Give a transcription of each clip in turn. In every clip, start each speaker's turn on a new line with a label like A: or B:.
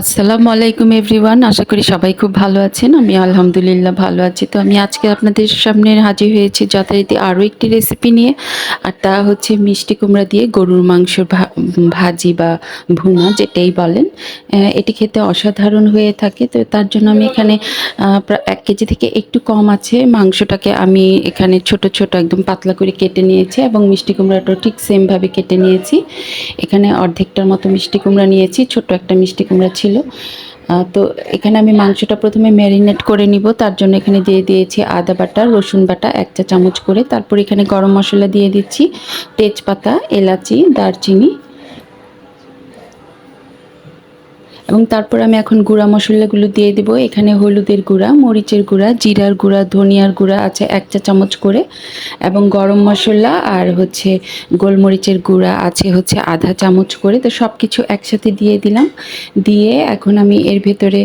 A: আসসালামু আলাইকুম এভরিওয়ান আশা করি সবাই খুব ভালো আছেন। আমি আলহামদুলিল্লাহ ভালো আছি। তো আমি আজকে আপনাদের সামনে হাজির হয়েছি যথারীতি আরও একটি রেসিপি নিয়ে। আর তা হচ্ছে মিষ্টি কুমড়া দিয়ে গরুর মাংসর ভা- ভাজি বা ভুনা, যেটাই বলেন। এটি খেতে অসাধারণ হয়ে থাকে। তো তার জন্য আমি এখানে এক কেজি থেকে একটু কম আছে। মাংসটাকে আমি এখানে ছোট ছোট একদম পাতলা করে কেটে নিয়েছি এবং মিষ্টি কুমড়াটাও ঠিক সেমভাবে কেটে নিয়েছি। এখানে অর্ধেকটার মতো মিষ্টি কুমড়া নিয়েছি। ছোট্ট একটা মিষ্টি কুমড়া আহ, তো এখানে আমি মাংসটা প্রথমে ম্যারিনেট করে নিব। তার জন্য এখানে দিয়ে দিয়েছি আদা বাটা রসুন বাটা এক চা চামচ করে। তারপর এখানে গরম মশলা দিয়ে দিচ্ছি তেজপাতা এলাচি দারচিনি এবং তারপর আমি এখন গুঁড়া মশলাগুলো দিয়ে দিব। এখানে হলুদের গুঁড়া, মরিচের গুঁড়া, জিরার গুঁড়া, ধনিয়ার গুঁড়া আছে এক চা চামচ করে এবং গরম মশলা আর হচ্ছে গোলমরিচের গুঁড়া আছে হচ্ছে আধা চামচ করে। তো সব কিছু একসাথে দিয়ে দিলাম। দিয়ে এখন আমি এর ভেতরে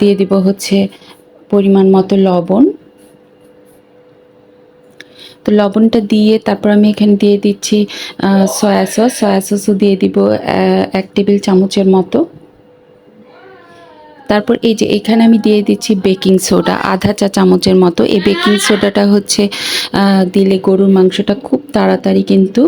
A: দিয়ে দিব হচ্ছে পরিমাণ মতো লবণ। তো লবণটা দিয়ে তারপর আমি এখানে দিয়ে দিচ্ছি সয়া সস। সয়া সসও দিয়ে দিব এক টেবিল চামচের মতো। তারপর এই যে এখানে আমি দিয়ে দিচ্ছি বেকিং সোডা, আধা চা চামচের মতো। এই বেকিং সোডাটা হচ্ছে দিলে গরুর মাংসটা খুব তাড়াতাড়ি কিন্তু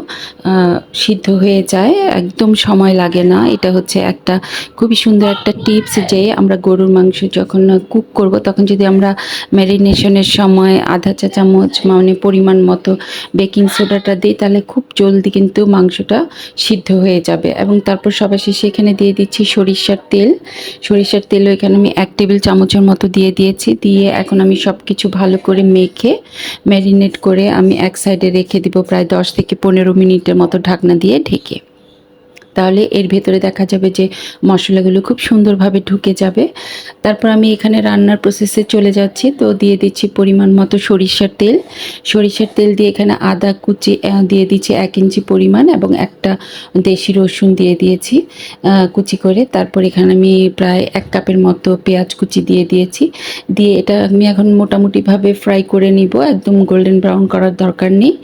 A: সিদ্ধ হয়ে যায়। একদম সময় লাগে না। এটা হচ্ছে একটা খুবই সুন্দর একটা টিপস যে আমরা গরুর মাংস যখন কুক করব, তখন যদি আমরা ম্যারিনেশনের সময় আধা চা চামচ মানে পরিমাণ মতো বেকিং সোডাটা দিই, তাহলে খুব জলদি কিন্তু মাংসটা সিদ্ধ হয়ে যাবে। এবং তারপর সবার শেষে এখানে দিয়ে দিচ্ছি সরিষার তেল। সরিষার তেলও এখানে আমি এক টেবিল চামচের মতো দিয়ে দিয়েছি। দিয়ে এখন আমি সব কিছু ভালো করে মেখে ম্যারিনেট করে আমি এক সাইডে রেখে দিব প্রায় দশ থেকে পনেরো মিনিটের মতো ঢাকনা দিয়ে ঢেকে। তাহলে এর ভেতরে দেখা যাবে যে মশলাগুলো খুব সুন্দরভাবে ঢুকে যাবে। তারপর আমি এখানে রান্নার প্রসেসে চলে যাচ্ছি। তো দিয়ে দিচ্ছি পরিমাণ মতো সরিষার তেল। সরিষার তেল দিয়ে এখানে আদা, কুচি দিয়ে দিচ্ছি এক ইঞ্চি পরিমাণ এবং একটা দেশি রসুন দিয়ে দিয়েছি কুচি করে। তারপর এখানে আমি প্রায় এক কাপের মতো পেঁয়াজ কুচি দিয়ে দিয়েছি। দিয়ে এটা আমি এখন মোটামুটিভাবে ফ্রাই করে নিব। একদম গোল্ডেন ব্রাউন করার দরকার নেই।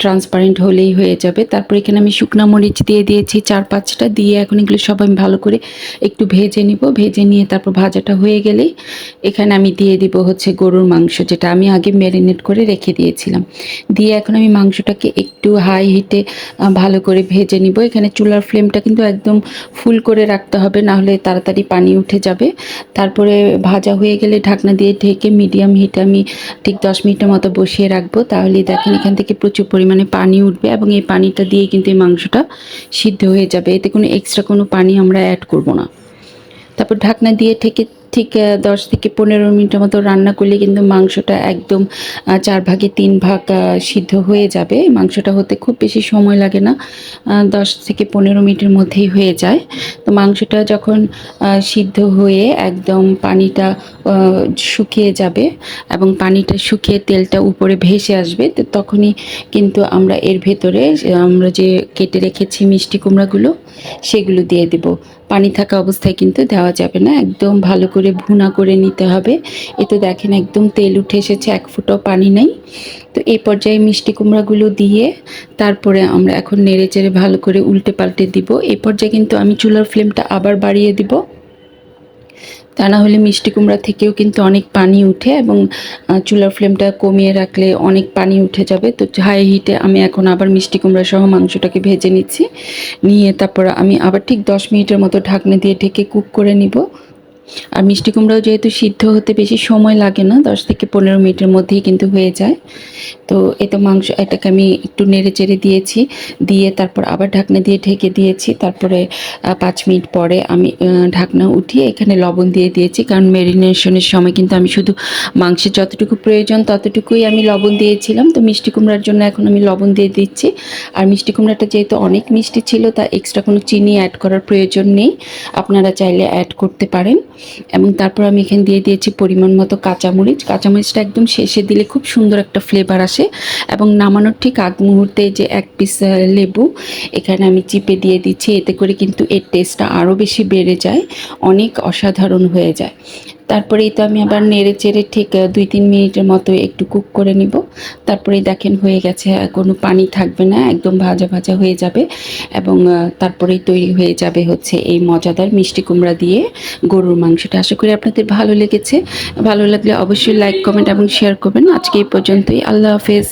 A: ট্রান্সপারেন্ট হলেই হয়ে যাবে। তারপর এখানে আমি শুকনা মরিচ দিয়ে দিয়েছি চার পাঁচটা দিয়ে এখন এগুলো সব আমি ভালো করে একটু ভেজে নিব। ভেজে নিয়ে তারপর ভাজাটা হয়ে গেলেই এখানে আমি দিয়ে দিব হচ্ছে গরুর মাংস, যেটা আমি আগে ম্যারিনেট করে রেখে দিয়েছিলাম। দিয়ে এখন আমি মাংসটাকে একটু হাই হিটে ভালো করে ভেজে নিব। এখানে চুলার ফ্লেমটা কিন্তু একদম ফুল করে রাখতে হবে না হলে তাড়াতাড়ি পানি উঠে যাবে। তারপরে ভাজা হয়ে গেলে ঢাকনা দিয়ে ঢেকে মিডিয়াম হিটে আমি ঠিক দশ মিনিটের মতো বসিয়ে রাখব। তাহলে দেখেন এখান থেকে প্রচুর পরিমাণে পানি উঠবে এবং এই পানিটা দিয়ে কিন্তু এই মাংসটা সিদ্ধ হয়ে যাবে এতে কোনো এক্সট্রা কোনো পানি আমরা অ্যাড করব না। তারপর ঢাকনা দিয়ে ঠেকে ঠিক দশ থেকে পনেরো মিনিটের মতো রান্না করলে কিন্তু মাংসটা একদম চার ভাগে তিন ভাগ সিদ্ধ হয়ে যাবে। মাংসটা হতে খুব বেশি সময় লাগে না দশ থেকে পনেরো মিনিটের মধ্যেই হয়ে যায়। তো মাংসটা যখন সিদ্ধ হয়ে একদম পানিটা শুকিয়ে যাবে এবং পানিটা শুকিয়ে তেলটা উপরে ভেসে আসবে, তো তখনই কিন্তু আমরা এর ভেতরে, আমরা যে কেটে রেখেছি মিষ্টি কুমড়াগুলো, সেগুলো দিয়ে দেব। পানি থাকা অবস্থায় কিন্তু দেওয়া যাবে না। একদম ভালো করে ভুনা করে নিতে হবে। এ তো দেখেন একদম তেল উঠে এসেছে, এক ফুটও পানি নেই। তো এই পর্যায়ে মিষ্টি কুমড়াগুলো দিয়ে তারপরে আমরা এখন নেড়ে চেড়ে ভালো করে উল্টে পাল্টে দিব। এই পর্যায়ে কিন্তু আমি চুলার ফ্লেমটা আবার বাড়িয়ে দিব। তা না হলে মিষ্টি কুমড়া থেকেও কিন্তু অনেক পানি উঠে এবং চুলার ফ্লেমটা কমিয়ে রাখলে অনেক পানি উঠে যাবে। তো হাই হিটে আমি এখন আবার মিষ্টি কুমড়া সহ মাংসটাকে ভেজে নিচ্ছি। নিয়ে তারপর আমি আবার ঠিক দশ মিনিটের মতো ঢাকনা দিয়ে ঢেকে কুক করে নিব। আর মিষ্টি কুমড়াও যেহেতু সিদ্ধ হতে বেশি সময় লাগে না, দশ থেকে পনেরো মিনিটের মধ্যেই কিন্তু হয়ে যায়। তো এতে মাংস, এটাকে আমি একটু নেড়ে চেড়ে দিয়েছি, দিয়ে তারপর আবার ঢাকনা দিয়ে ঢেকে দিয়েছি। তারপরে পাঁচ মিনিট পরে আমি ঢাকনা উঠিয়ে এখানে লবণ দিয়ে দিয়েছি, কারণ ম্যারিনেশনের সময় কিন্তু আমি শুধু মাংসের যতটুকু প্রয়োজন ততটুকুই আমি লবণ দিয়েছিলাম। তো মিষ্টি কুমড়ার জন্য এখন আমি লবণ দিয়ে দিচ্ছি। আর মিষ্টি কুমড়াটা যেহেতু অনেক মিষ্টি ছিল, তা এক্সট্রা কোনো চিনি অ্যাড করার প্রয়োজন নেই। আপনারা চাইলে অ্যাড করতে পারেন। এবং তারপর আমি এখানে দিয়ে দিয়েছি পরিমাণ মতো কাঁচামরিচ। কাঁচামরিচটা একদম শেষে দিলে খুব সুন্দর একটা ফ্লেভার আসে এবং নামানোর ঠিক আগ মুহূর্তে যে এক পিস লেবু, এখানে আমি চিপে দিয়ে দিচ্ছি। এতে করে কিন্তু এর টেস্টটা আরও বেশি বেড়ে যায়, অনেক অসাধারণ হয়ে যায়। তারপরেই তো আমি আবার নেড়ে চেড়ে ঠিক দুই তিন মিনিটের মতো একটু কুক করে নিব। তারপরেই দেখেন হয়ে গেছে কোনো পানি থাকবে না, একদম ভাজা ভাজা হয়ে যাবে এবং তারপরেই তৈরি হয়ে যাবে হচ্ছে এই মজাদার মিষ্টি কুমড়া দিয়ে গরুর মাংসটা। আশা করি আপনাদের ভালো লেগেছে। ভালো লাগলে অবশ্যই লাইক কমেন্ট এবং শেয়ার করবেন। আজকে এই পর্যন্তই। আল্লাহ হাফেজ।